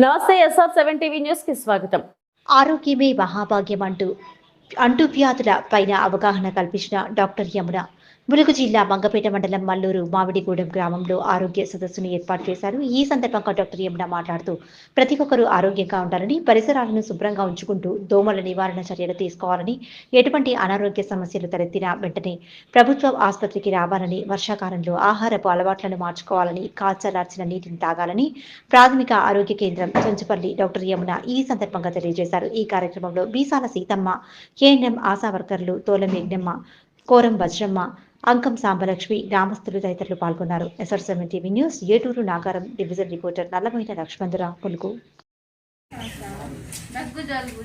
నమస్తే SR seven TV న్యూస్కి స్వాగతం. ఆరోగ్యమే మహాభాగ్యం అంటూ అంటువ్యాధుల పైన అవగాహన కల్పించిన డాక్టర్ యమున. ములుగు జిల్లా మంగపేట మండలం మల్లూరు మామిడిగూడెం గ్రామంలో ఆరోగ్య సదస్సును ఏర్పాటు చేశారు. ఈ సందర్భంగా డాక్టర్ యమున మాట్లాడుతూ ప్రతి ఒక్కరూ ఆరోగ్యంగా ఉండాలని పరిసరాలను శుభ్రంగా ఉంచుకుంటూ దోమల నివారణ చర్యలు తీసుకోవాలని ఎటువంటి అనారోగ్య సమస్యలు తలెత్తినా వెంటనే ప్రభుత్వ ఆసుపత్రికి రావాలని వర్షాకాలంలో ఆహారపు అలవాట్లను మార్చుకోవాలని కాల్చలార్చిన నీటిని తాగాలని ప్రాథమిక ఆరోగ్య కేంద్రం చెంచుపల్లి డాక్టర్ యమున ఈ సందర్భంగా తెలియజేశారు. ఈ కార్యక్రమంలో బీసాల సీతమ్మ ఏఎన్ఎం ఆశా వర్కర్లు తోలం యజ్ఞమ్మ కోరం వజ్రమ్మ అంకం సాంబలక్ష్మి గ్రామస్తులు తదితరులు పాల్గొన్నారు. SR seven TV news Eturu Nagaram division reporter నల్లమైన దగ్గు జలుబు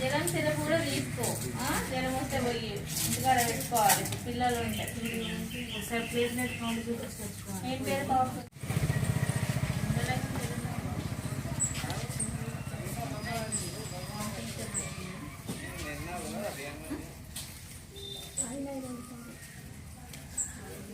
జ్వరం సిరప్ కూడా తీసుకో? జ్వరం వస్తే పోయి ఇంటికాడ పెట్టుకోవాలి. పిల్లలు ఉంటాయి ఏం పేరు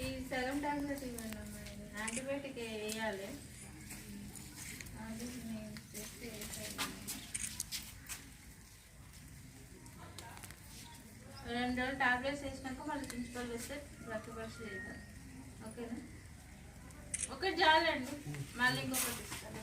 ఈ సగం టాబ్లెట్ ఇవ్వండి అమ్మా. యాంటీబయాటిక్ వేయాలి. రెండు రోజులు టాబ్లెట్స్ వేసినాక మళ్ళీ ప్రిన్సిపల్ వేస్తే రక్త పరీక్ష చేద్దాం ఓకేనా? ఒకటి చాలండి మళ్ళీ ఇంకొకటి ఇస్తాను.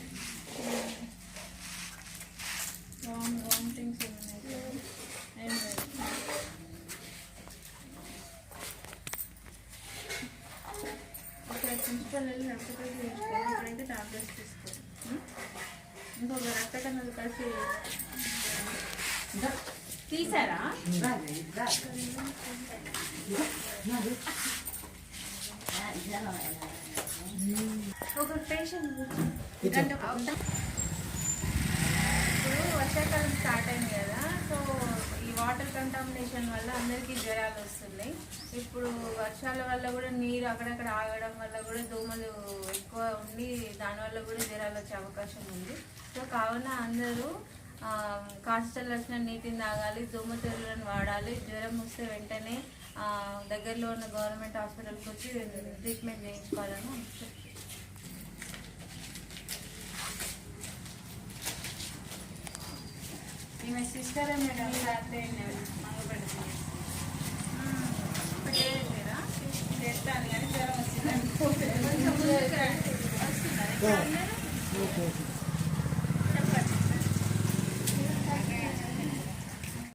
వెళ్ళి చేసుకోండి ఇప్పుడైతే టాబ్లెట్స్? ఇంకొక రక్త కణాలు కలిసి తీసారా ఒక పేషెంట్ ఇప్పుడు వర్షాకాలం స్టార్ట్ అయింది కదా. కంటామినేషన్ వల్ల అందరికీ జ్వరాలు వస్తున్నాయి. ఇప్పుడు వర్షాల వల్ల కూడా నీరు అక్కడక్కడ ఆగడం వల్ల కూడా దోమలు ఎక్కువ ఉండి దానివల్ల కూడా జ్వరాలు వచ్చే అవకాశం ఉంది. సో కావున అందరూ కాస్టల్ వచ్చిన నీటిని తాగాలి దోమతెరులను వాడాలి జ్వరం వస్తే వెంటనే దగ్గరలో ఉన్న గవర్నమెంట్ హాస్పిటల్కి వచ్చి ట్రీట్మెంట్ చేయించుకోవాలని ఈమె సిస్టర్ మేడం. రాత్రి చేస్తాను